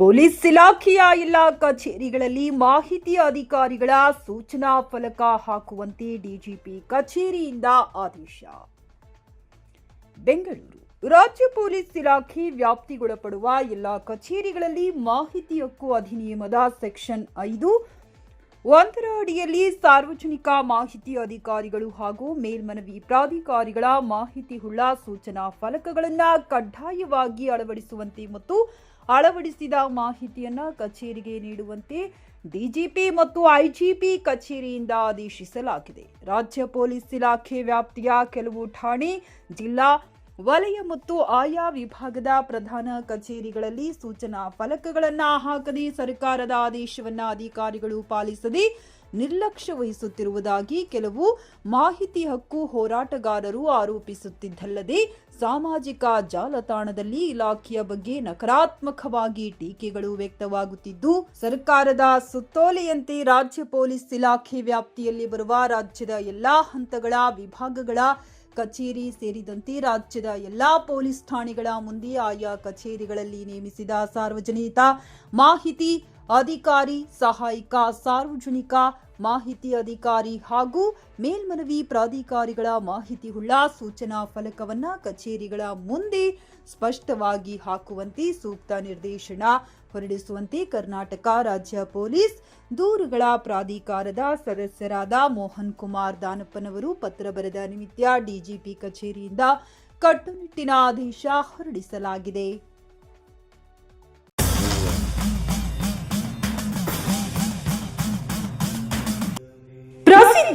Police ಇಲಾಖೆಯ ಎಲ್ಲ ಕಚೇರಿಗಳಲ್ಲಿ ಮಾಹಿತಿ ಅಧಿಕಾರಿಗಳ ಸೂಚನಾ ಫಲಕ ಹಾಕುವಂತೆ ಡಿಜಿಪಿ ಕಚೇರಿಯಿಂದ ಆದೇಶ. ಬೆಂಗಳೂರು ರಾಜ್ಯ ಪೊಲೀಸ್ ಇಲಾಖೆ ವ್ಯಾಪ್ತಿಗೊಳಪಡುವ ಎಲ್ಲ ಕಚೇರಿಗಳಲ್ಲಿ ಮಾಹಿತಿ ಹಕ್ಕು ಅಧಿನಿಯಮದ ಸೆಕ್ಷನ್ ಐದು ಒಂದರ ಅಡಿಯಲ್ಲಿ ಸಾರ್ವಜನಿಕ ಮಾಹಿತಿ ಅಧಿಕಾರಿಗಳು ಹಾಗೂ ಮೇಲ್ಮನವಿ ಪ್ರಾಧಿಕಾರಿಗಳ ಮಾಹಿತಿ ಹುಳ್ಳ ಸೂಚನಾ ಫಲಕಗಳನ್ನು ಕಡ್ಡಾಯವಾಗಿ ಅಳವಡಿಸುವಂತೆ ಮತ್ತು ಅಳವಡಿಸಿದ ಮಾಹಿತಿಯನ್ನು ಕಚೇರಿಗೆ ನೀಡುವಂತೆ ಡಿಜಿಪಿ ಮತ್ತು ಐಜಿಪಿ ಕಚೇರಿಯಿಂದ ಆದೇಶಿಸಲಾಗಿದೆ. ರಾಜ್ಯ ಪೊಲೀಸ್ ಇಲಾಖೆ ವ್ಯಾಪ್ತಿಯ ಕೆಲವು ಠಾಣೆ, ಜಿಲ್ಲಾ ವಲಯ ಮತ್ತು ಆಯಾ ವಿಭಾಗದ ಪ್ರಧಾನ ಕಚೇರಿಗಳಲ್ಲಿ ಸೂಚನಾ ಫಲಕಗಳನ್ನು ಹಾಕದೆ ಸರ್ಕಾರದ ಆದೇಶವನ್ನು ಅಧಿಕಾರಿಗಳು ಪಾಲಿಸದೆ ನಿರ್ಲಕ್ಷ್ಯ ವಹಿಸುತ್ತಿರುವುದಾಗಿ ಕೆಲವು ಮಾಹಿತಿ ಹಕ್ಕು ಹೋರಾಟಗಾರರು ಆರೋಪಿಸುತ್ತಿದ್ದಲ್ಲದೆ ಸಾಮಾಜಿಕ ಜಾಲತಾಣದಲ್ಲಿ ಇಲಾಖೆಯ ಬಗ್ಗೆ ನಕಾರಾತ್ಮಕವಾಗಿ ಟೀಕೆಗಳು ವ್ಯಕ್ತವಾಗುತ್ತಿದ್ದು, ಸರ್ಕಾರದ ಸುತ್ತೋಲೆಯಂತೆ ರಾಜ್ಯ ಪೊಲೀಸ್ ಇಲಾಖೆ ವ್ಯಾಪ್ತಿಯಲ್ಲಿ ಬರುವ ರಾಜ್ಯದ ಎಲ್ಲಾ ಹಂತಗಳ ವಿಭಾಗಗಳ ಕಚೇರಿ ಸೇರಿದಂತೆ ರಾಜ್ಯದ ಎಲ್ಲಾ ಪೊಲೀಸ್ ಠಾಣೆಗಳ ಮುಂದೆ ಆಯಾ ಕಚೇರಿಗಳಲ್ಲಿ ನೇಮಿಸಿದ ಸಾರ್ವಜನಿಕ ಮಾಹಿತಿ ಅಧಿಕಾರಿ, ಸಹಾಯಕ, ಸಾರ್ವಜನಿಕ, ಮಾಹಿತಿ ಅಧಿಕಾರಿ ಹಾಗೂ ಮೇಲ್ಮನವಿ ಪ್ರಾಧಿಕಾರಿಗಳ ಮಾಹಿತಿ ಹುಳ್ಳ ಸೂಚನಾ ಫಲಕವನ್ನ ಕಚೇರಿಗಳ ಮುಂದೆ ಸ್ಪಷ್ಟವಾಗಿ ಹಾಕುವಂತೆ ಸೂಕ್ತ ನಿರ್ದೇಶನ ಹೊರಡಿಸುವಂತೆ ಕರ್ನಾಟಕ ರಾಜ್ಯ ಪೊಲೀಸ್ ದೂರುಗಳ ಪ್ರಾಧಿಕಾರದ ಸದಸ್ಯರಾದ ಮೋಹನ್ ಕುಮಾರ್ ದಾನಪ್ಪನವರು ಪತ್ರ ಬರೆದ ನಿಮಿತ್ತ ಡಿಜಿಪಿ ಕಚೇರಿಯಿಂದ ಕಟ್ಟುನಿಟ್ಟಿನ ಆದೇಶ ಹೊರಡಿಸಲಾಗಿದೆ.